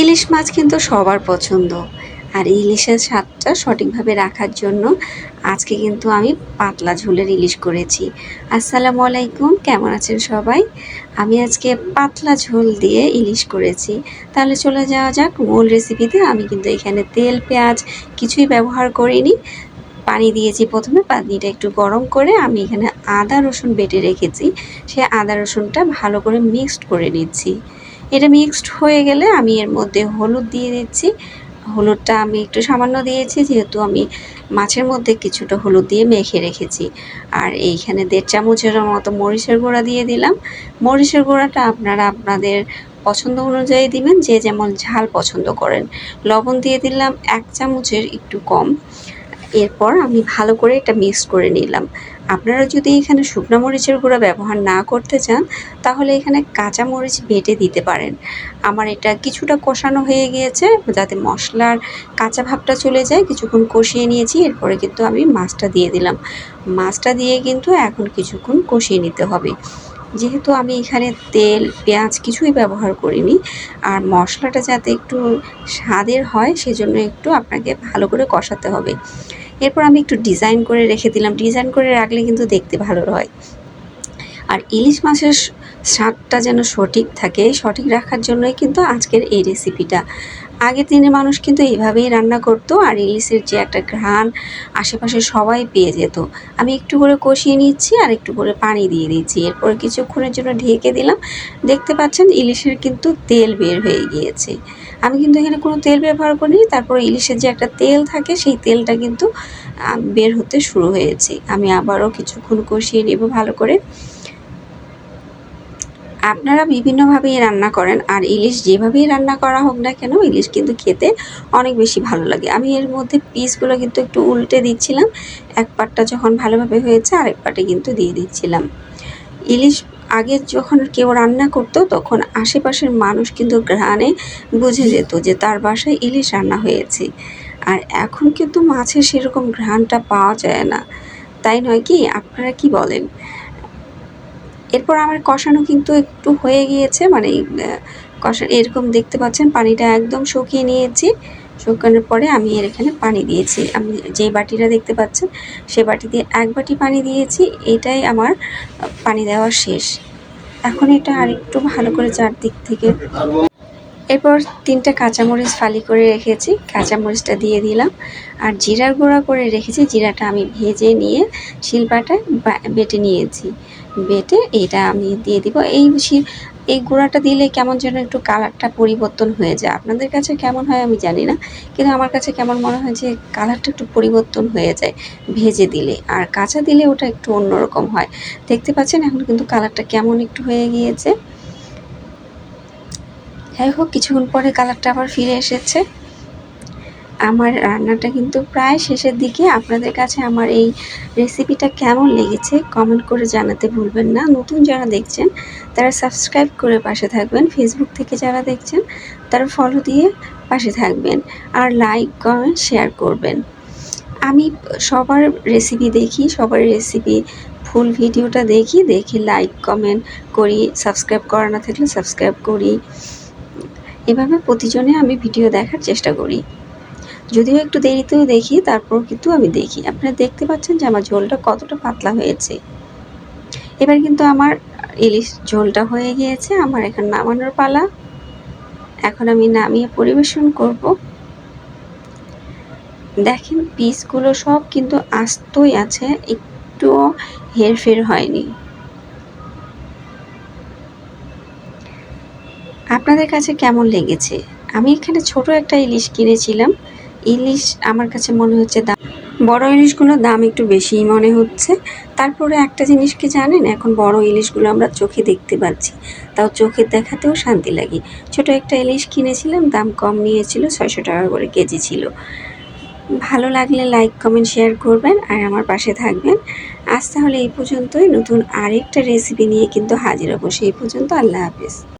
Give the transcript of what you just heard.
ইলিশ মাছ কিন্তু সবার পছন্দ। আর ইলিশের স্বাদটা সঠিকভাবে রাখার জন্য আজকে কিন্তু আমি পাতলা ঝোলের ইলিশ করেছি। আসসালামু আলাইকুম, কেমন আছেন সবাই? আমি আজকে পাতলা ঝোল দিয়ে ইলিশ করেছি। তাহলে চলে যাওয়া যাক, মূল রেসিপিতে আমি কিন্তু এখানে তেল, পেঁয়াজ কিছুই ব্যবহার করিনি। পানি দিয়েছি প্রথমে, পানিটা একটু গরম করে আমি এখানে আদা রসুন বেটে রেখেছি। সে আদা রসুনটা ভালো করে মিক্সড করে নিচ্ছি। এটা মিক্সড হয়ে গেলে আমি এর মধ্যে হলুদ দিয়ে দিচ্ছি। হলুদটা আমি একটু সামান্য দিয়েছি, যেহেতু আমি মাছের মধ্যে কিছুটা হলুদ দিয়ে মেখে রেখেছি। আর এইখানে দেড় চামচের মতো মরিচের গুঁড়া দিয়ে দিলাম। মরিচের গুঁড়াটা আপনারা আপনাদের পছন্দ অনুযায়ী দিবেন, যে যেমন ঝাল পছন্দ করেন। লবণ দিয়ে দিলাম এক চামচের একটু কম। এরপর আমি ভালো করে এটা মিক্স করে নিলাম। আপনারা যদি এখানে শুকনো মরিচের গুঁড়া ব্যবহার না করতে চান, তাহলে এখানে কাঁচা মরিচ বেটে দিতে পারেন। আমার এটা কিছুটা কষানো হয়ে গিয়েছে, যাতে মশলার কাঁচা ভাবটা চলে যায়। কিছুক্ষণ কষিয়ে নিয়েছি, এরপরে কিন্তু আমি মাছটা দিয়ে দিলাম। মাছটা দিয়ে কিন্তু এখন কিছুক্ষণ কষিয়ে নিতে হবে। যেহেতু আমি এখানে তেল, পেঁয়াজ কিছুই ব্যবহার করিনি, আর মশলাটা যাতে একটু স্বাদের হয়, সেজন্য একটু আপনাকে ভালো করে কষাতে হবে। এরপর আমি একটু ডিজাইন করে রেখে দিলাম। ডিজাইন করে রাখলে কিন্তু দেখতে ভালো হয়। আর ইলিশ মাছের স্বাদটা যেন সঠিক থাকে, সঠিক রাখার জন্যই কিন্তু আজকের এই রেসিপিটা আগের দিনে মানুষ কিন্তু এইভাবেই রান্না করতো আর ইলিশের যে একটা ঘ্রাণ আশেপাশে সবাই পেয়ে যেত। আমি একটু করে কষিয়ে নিচ্ছি আর একটু করে পানি দিয়ে দিচ্ছি। এরপর কিছুক্ষণের জন্য ঢেকে দিলাম। দেখতে পাচ্ছেন ইলিশের কিন্তু তেল বের হয়ে গিয়েছে। আমি কিন্তু এখানে কোনো তেল ব্যবহার করিনি, তারপর ইলিশের যে একটা তেল থাকে সেই তেলটা কিন্তু বের হতে শুরু হয়েছে। আমি আবারও কিছুক্ষণ কষিয়ে নেব ভালো করে। আপনারা বিভিন্নভাবেই রান্না করেন, আর ইলিশ যেভাবেই রান্না করা হোক না কেন, ইলিশ কিন্তু খেতে অনেক বেশি ভালো লাগে। আমি এর মধ্যে পিসগুলো কিন্তু একটু উল্টে দিচ্ছিলাম, এক পাটটা যখন ভালোভাবে হয়েছে, আরেক পাটে কিন্তু দিয়ে দিচ্ছিলাম। ইলিশ আগে যখন কেউ রান্না করতো, তখন আশেপাশের মানুষ কিন্তু ঘ্রাণে বুঝে যেত যে তার বাসায় ইলিশ রান্না হয়েছে। আর এখন কিন্তু মাছের সেরকম ঘ্রাণটা পাওয়া যায় না। তাই নয় কি? আপনারা কি বলেন? এরপর আমার কষানো কিন্তু একটু হয়ে গিয়েছে মানে কষা, এরকম দেখতে পাচ্ছেন, পানিটা একদম শুকিয়ে নিয়েছি। শুকানোর পরে আমি এর এখানে পানি দিয়েছি। আমি যে বাটিটা দেখতে পাচ্ছেন, সে বাটি দিয়ে এক বাটি পানি দিয়েছি, এটাই আমার পানি দেওয়া শেষ। এখন এটা আরেকটু ভালো করে চারদিক থেকে এরপর তিনটা কাঁচামরিচ ফালি করে রেখেছি, কাঁচামরিচটা দিয়ে দিলাম। আর জিরার গুঁড়া করে রেখেছি, জিরাটা আমি ভেজে নিয়ে শিলপাটায় বেটে নিয়েছি। বেটে এটা আমি দিয়ে দিব। এই এই গুঁড়াটা দিলে কেমন যেন একটু কালারটা পরিবর্তন হয়ে যায়। আপনাদের কাছে কেমন হয় আমি জানি না, কিন্তু আমার কাছে কেমন মনে হয় যে কালারটা একটু পরিবর্তন হয়ে যায় ভেজে দিলে। আর কাঁচা দিলে ওটা একটু অন্যরকম হয়। দেখতে পাচ্ছেন এখন কিন্তু কালারটা কেমন একটু হয়ে গিয়েছে। যাই হোক, কিছুক্ষণ পরে কালারটা আবার ফিরে এসেছে। আমার রান্নাটা কিন্তু প্রায় শেষের দিকে। আপনাদের কাছে আমার এই রেসিপিটা কেমন লেগেছে কমেন্ট করে জানাতে ভুলবেন না। নতুন যারা দেখছেন, তারা সাবস্ক্রাইব করে পাশে থাকবেন। ফেসবুক থেকে যারা দেখছেন, তারা ফলো দিয়ে পাশে থাকবেন আর লাইক কমেন্ট শেয়ার করবেন। আমি সবার রেসিপি দেখি, সবার রেসিপি ফুল ভিডিওটা দেখি দেখি লাইক কমেন্ট করি সাবস্ক্রাইব করা না থাকলে সাবস্ক্রাইব করি। এভাবে প্রতিজনে আমি ভিডিও দেখার চেষ্টা করি। যদিও একটু দেরিতেও দেখি তারপর কিন্তু আমি দেখি। আপনারা দেখতে পাচ্ছেন যে আমার ঝোলটা কতটা পাতলা হয়েছে। এবার কিন্তু আমার ইলিশ ঝোলটা হয়ে গিয়েছে, আমার এখন নামানোর পালা। এখন আমি নামিয়ে পরিবেশন করব। দেখেন, পিসগুলো সব কিন্তু আস্তই আছে একটুও হেরফের হয়নি। আপনাদের কাছে কেমন লেগেছে? আমি এখানে ছোট একটা ইলিশ কিনেছিলাম। ইলিশ আমার কাছে মনে হচ্ছে দাম বড় ইলিশগুলোর দাম একটু বেশিই মনে হচ্ছে। তারপরে একটা জিনিস কি জানেন? এখন বড় ইলিশগুলো আমরা চোখে দেখতে পাচ্ছি। তাও চোখে দেখাতেও শান্তি লাগে। ছোট একটা ইলিশ কিনেছিলাম, দাম কম নিয়েছিল, ছয়শো টাকা করে কেজি ছিল। ভালো লাগলে লাইক কমেন্ট শেয়ার করবেন আর আমার পাশে থাকবেন। আজ তাহলে এই পর্যন্তই। নতুন আরেকটা রেসিপি নিয়ে কিন্তু হাজির হব সেই পর্যন্ত। আল্লাহ হাফিজ।